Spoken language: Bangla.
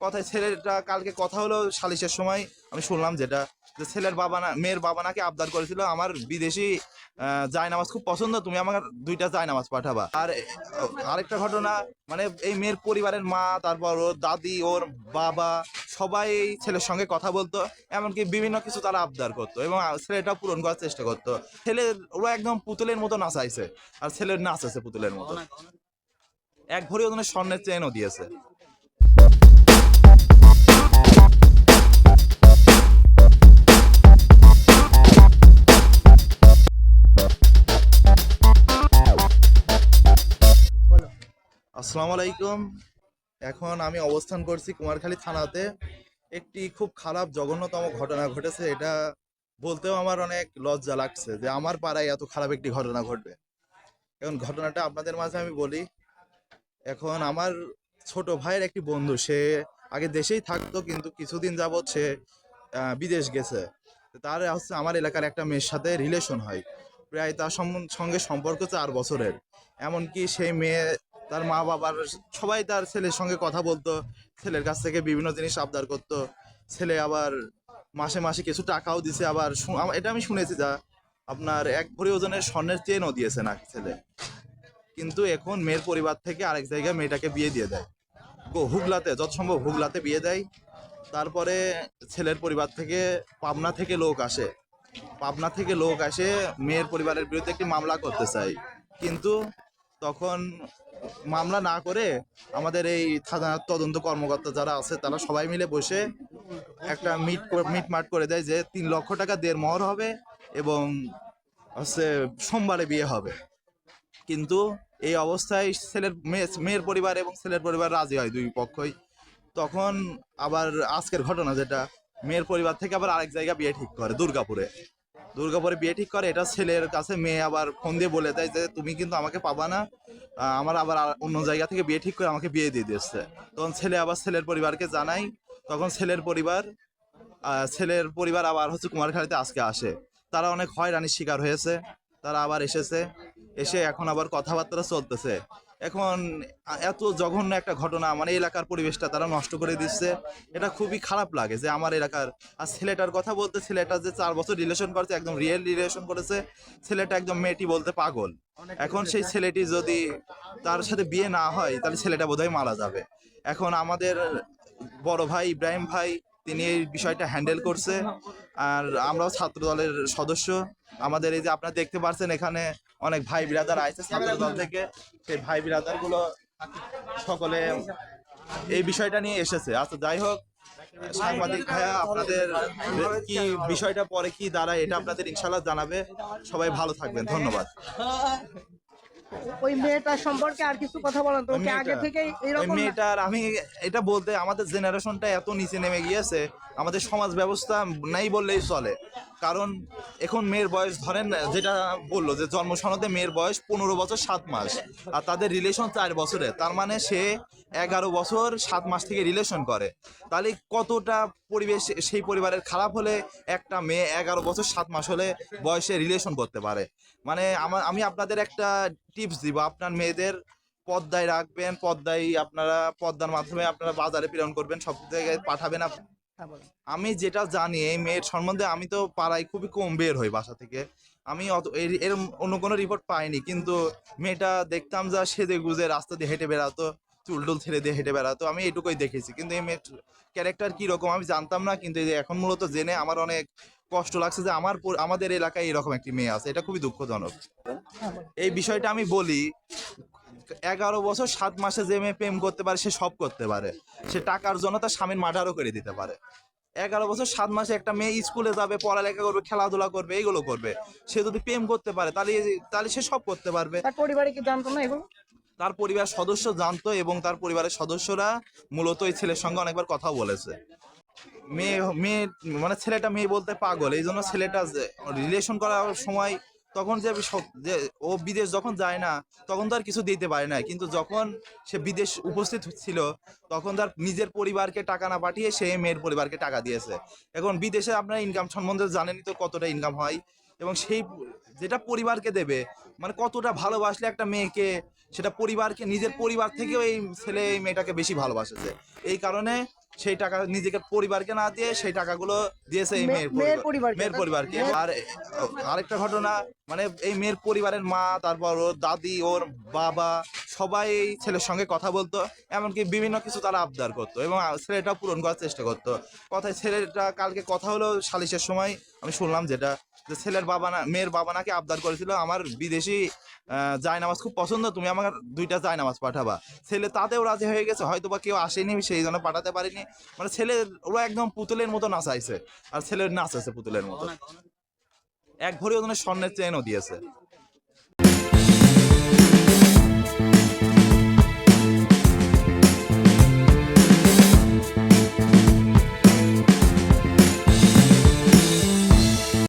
কথায় ছেলেটা কালকে কথা হলো সালিশের সময়। আমি শুনলাম যেটা যে ছেলের বাবা না মেয়ের বাবা নাকি আবদার করেছিল আমার বিদেশি জায় নামাজ খুব পছন্দ তুমি আমার দুইটা জায় নামাজ পাঠাবা। আর আরেকটা ঘটনা মানে এই মেয়ের পরিবারের মা তারপর ওর দাদি ওর বাবা সবাই এই ছেলের সঙ্গে কথা বলতো এমনকি বিভিন্ন কিছু তারা আবদার করতো এবং ছেলেটা পূরণ করার চেষ্টা করতো। ছেলের ওরা একদম পুতুলের মতো নাচাইছে আর ছেলের নাচেছে পুতুলের মতো। এক ভরি ওজনের স্বর্ণের চেনও দিয়েছে। আসসালামু আলাইকুম। এখন আমি অবস্থান করছি কুমারখালী থানাতে। একটি খুব খারাপ, জঘন্যতম ঘটনা ঘটেছে। এটা বলতেও আমার অনেক লজ্জা লাগছে যে আমার পাড়ায় এত খারাপ একটি ঘটনা ঘটবে। এখন ঘটনাটা আপনাদের মাঝে আমি বলি। এখন আমার ছোট ভাইয়ের একটি বন্ধু, সে আগে দেশেই থাকতো, কিন্তু কিছুদিন যাবৎ সে বিদেশ গেছে। তার হচ্ছে আমার এলাকার একটা মেয়ের সাথে রিলেশন হয়। প্রায় তার সঙ্গে সম্পর্ক চার বছরের। এমনকি সেই মেয়ে তার মা বাবার সবাই তার ছেলের সঙ্গে কথা বলতো, ছেলের কাছ থেকে বিভিন্ন জিনিস আবদার করতো। ছেলে আবার মাসে মাসে কিছু টাকাও দিছে, আবার এটা আমি শুনেছি যা, আপনার এক ভরি ওজনের স্বর্ণের চেনও দিয়েছে না ছেলে। কিন্তু এখন মেয়ের পরিবার থেকে আরেক জায়গায় মেয়েটাকে বিয়ে দিয়ে দেয়। গো- হুগলাতে যত সম্ভব হুগলাতে বিয়ে দেয়। তারপরে ছেলের পরিবার থেকে পাবনা থেকে লোক আসে। পাবনা থেকে লোক আসে, মেয়ের পরিবারের বিরুদ্ধে একটি মামলা করতে চাই কিন্তু তখন মামলা না করে আমাদের এই থানার তদন্ত কর্মকর্তা যারা আছে, তারা সবাই মিলে বসে একটা মিট মিট মাট করে দেয় যে তিন লক্ষ টাকা দেড় মহর হবে এবং হচ্ছে সোমবারে বিয়ে হবে। কিন্তু এই অবস্থায় ছেলের মেয়ে- মেয়ের পরিবার এবং ছেলের পরিবার রাজি হয় দুই পক্ষই। তখন আবার আজকের ঘটনা যেটা, মেয়ের পরিবার থেকে আবার আরেক জায়গা বিয়ে ঠিক করে, দুর্গাপুরে। দুর্গাপুরে বিয়ে ঠিক করে, এটা ছেলের কাছে মেয়ে আবার ফোন দিয়ে বলে দেয় যে, তুমি কিন্তু আমাকে পাবা না। আমার আবার অন্য জায়গা থেকে বিয়ে ঠিক করে আমাকে বিয়ে দিয়ে দিচ্ছে তখন ছেলে আবার ছেলের পরিবারকে জানাই তখন ছেলের পরিবার ছেলের পরিবার আবার হচ্ছে কুমারখালীতে আজকে আসে। তারা অনেক হয়রানির শিকার হয়েছে। তারা আবার এসেছে। এসে এখন আবার কথাবার্তা চলতেছে। এখন এত জঘন্য একটা ঘটনা মানে এলাকার পরিবেশটা তারা নষ্ট করে দিচ্ছে। এটা খুবই খারাপ লাগে যে আমার এলাকার, আর ছেলেটার কথা বলতে ছেলেটা যে চার বছর রিলেশন করেছে, একদম রিয়েল রিলেশন করেছে, ছেলেটা একদম মেয়েটি বলতে পাগল। এখন সেই ছেলেটি যদি তার সাথে বিয়ে না হয়, তাহলে ছেলেটা বোধহয় মারা যাবে। এখন আমাদের বড় ভাই ইব্রাহিম ভাই, তিনি এই বিষয়টা হ্যান্ডেল করছে। আর আমরাও ছাত্র দলের সদস্য। আমাদের এই যে আপনারা দেখতে পাচ্ছেন এখানে অনেক ভাই বিরাদার আছে ছাত্র দল থেকে। সেই ভাই বিরাদারগুলো সকলে এই বিষয়টা নিয়ে এসেছে। আচ্ছা যাই হোক সাংবাদিক ভাইয়া আপনাদের কি বিষয়টা পরে কি দাঁড়ায় এটা আপনাদের ইনশাল্লাহ জানাবে। সবাই ভালো থাকবেন ধন্যবাদ। ওই মেয়েটার সম্পর্কে আর কিছু কথা বলেন তো ওকে আগে মেয়েটা- থেকে এরকম না? মেয়েটার আমি এটা বলতে আমাদের জেনারেশনটা এত নিচে নেমে গিয়েছে আমাদের সমাজ ব্যবস্থা নাই বললেই চলে কারণ এখন মেয়ের বয়স ধরেন যেটা বলল যে জন্ম সনদে মেয়ের বয়স পনেরো বছর সাত মাস আর তাদের রিলেশন চার বছরের তার মানে সে এগারো বছর সাত মাস থেকে রিলেশন করে। তাহলে কতটা পরিবেশ সেই পরিবারের খারাপ হলে একটা মেয়ে এগারো বছর সাত মাস হলে বয়সে রিলেশন করতে পারে? মানে আমার আমি আপনাদের একটা টিপস দিব। আপনার মেয়েদের পদ্মায় রাখবেন পদ্মায় আপনারা পদ্মার মাধ্যমে আপনারা বাজারে প্রেরণ করবেন সব জায়গায় পাঠাবেন হ্যাঁ, আমি যেটা জানি এই মেয়ের সম্বন্ধে আমি তো পাড়ায় খুবই কম বের হই বাসা থেকে। আমি অত এর- অন্য কোনো রিপোর্ট পাইনি কিন্তু মেয়েটা দেখতাম যা সেদে গুজে রাস্তা দিয়ে হেঁটে বেড়াতো। চুল টুল ছেড়ে দিয়ে হেঁটে বেড়াতো, আমি এটুকুই দেখেছি। কিন্তু এই মেয়ের ক্যারেক্টার কীরকম আমি জানতাম না, কিন্তু এই যে এখন মূলত জেনে আমার অনেক কষ্ট লাগছে যে আমার আমাদের এলাকায় এরকম একটি মেয়ে আছে, এটা খুবই দুঃখজনক। এই বিষয়টা আমি বলি, এগারো বছর সাত মাসে যে মেয়ে প্রেম করতে পারে, সে সব করতে পারে। সে টাকার জন্য তার স্বামীর মার্ডারও করে দিতে পারে। এগারো বছর সাত মাসে একটা মেয়ে স্কুলে যাবে, পড়ালেখা করবে, খেলাধুলা করবে, এইগুলো করবে। সে যদি প্রেম করতে পারে, তাহলে তাহলে সে সব করতে পারবে। পরিবারে কি জানতো না এগুলো? তার পরিবার সদস্য জানতো এবং তার পরিবারের সদস্যরা মূলত এই ছেলের সঙ্গে অনেকবার কথাও বলেছে। মেয়ে মেয়ে মানে ছেলেটা মেয়ে বলতে পাগল, এই জন্য ছেলেটা রিলেশন করার সময় তখন যে যে ও বিদেশ যখন যায় না, তখন তো আর কিছু দিতে পারে না। কিন্তু যখন সে বিদেশ উপস্থিত ছিল, তখন তার নিজের পরিবারকে টাকা না পাঠিয়ে সে মেয়ের পরিবারকে টাকা দিয়েছে। এখন বিদেশে আপনার ইনকাম সম্বন্ধে জানেনই তো কতটা ইনকাম হয়। এবং সেই যেটা পরিবারকে দেবে মানে কতটা ভালোবাসলে একটা মেয়েকে, সেটা পরিবারকে, নিজের পরিবার থেকেও এই ছেলে, এই মেয়েটাকে বেশি ভালোবাসেছে। এই কারণে সেই টাকা নিজেকে পরিবারকে না দিয়ে সেই টাকাগুলো দিয়েছে এই মেয়ের পরিবার পরিবারকে। মেয়ের পরিবারকে। আর আরেকটা ঘটনা মানে এই মেয়ের পরিবারের মা তারপর ওর দাদি ওর বাবা সবাই এই ছেলের সঙ্গে কথা বলতো এমনকি বিভিন্ন কিছু তারা আবদার করতো এবং ছেলেটা পূরণ করার চেষ্টা করতো। কথায় ছেলেটা কালকে কথা হলো সালিশের সময় আমি শুনলাম যেটা যে ছেলের বাবা না মেয়ের বাবা নাকি আবদার করেছিল আমার বিদেশি জায়নামাজ খুব পছন্দ তুমি আমার দুইটা জায়নামাজ পাঠাবা। ছেলে তাতেও রাজি হয়ে গেছে হয়তো বা কেউ আসেনি সেই জন্য পাঠাতে পারিনি। মানে ছেলে ওরা একদম পুতুলের মতো নাচাইছে। আর ছেলের নাচাইছে পুতুলের মতো। এক ভরি ওদের স্বর্ণের চেনও দিয়েছে।